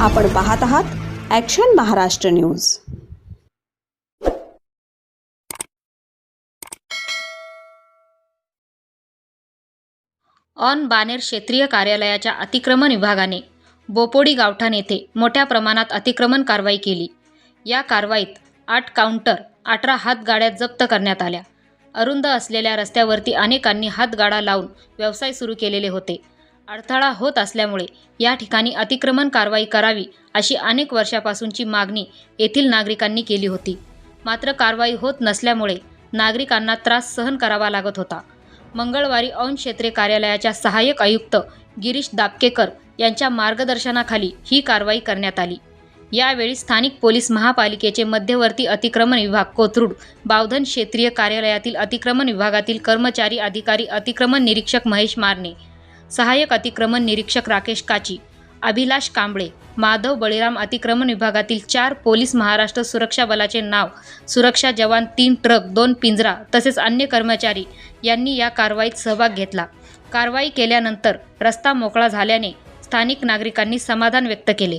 आपण पाहत आहात action Maharashtra news on Baner क्षेत्रीय कार्यालयाच्या अतिक्रमण विभागाने बोपोडी गावठाण येथे मोठ्या प्रमाणात अतिक्रमण कारवाई केली. या कारवाईत आठ काउंटर अठरा हातगाड्या जप्त करण्यात आल्या. अरुंद असलेल्या रस्त्यावरती अनेकांनी हातगाडा लावून व्यवसाय सुरू केलेले होते. अडथळा होत असल्यामुळे या ठिकाणी अतिक्रमण कारवाई करावी अशी अनेक वर्षापासूनची मागणी येथील नागरिकांनी केली होती. मात्र कारवाई होत नसल्यामुळे नागरिकांना त्रास सहन करावा लागत होता. मंगळवारी औन क्षेत्रे कार्यालयाच्या सहाय्यक आयुक्त गिरीश दापकेकर यांच्या मार्गदर्शनाखाली ही कारवाई करण्यात आली. यावेळी स्थानिक पोलीस महापालिकेचे मध्यवर्ती अतिक्रमण विभाग कोथरूड बावधन क्षेत्रीय कार्यालयातील अतिक्रमण विभागातील कर्मचारी अधिकारी अतिक्रमण निरीक्षक महेश मारणे सहाय्यक अतिक्रमण निरीक्षक राकेश काची अभिलाष कांबळे माधव बळीराम अतिक्रमण विभागातील चार पोलीस महाराष्ट्र सुरक्षा बलाचे नाव सुरक्षा जवान तीन ट्रक दोन पिंजरा तसेच अन्य कर्मचारी यांनी या कारवाईत सहभाग घेतला. कारवाई केल्यानंतर रस्ता मोकळा झाल्याने स्थानिक नागरिकांनी समाधान व्यक्त केले.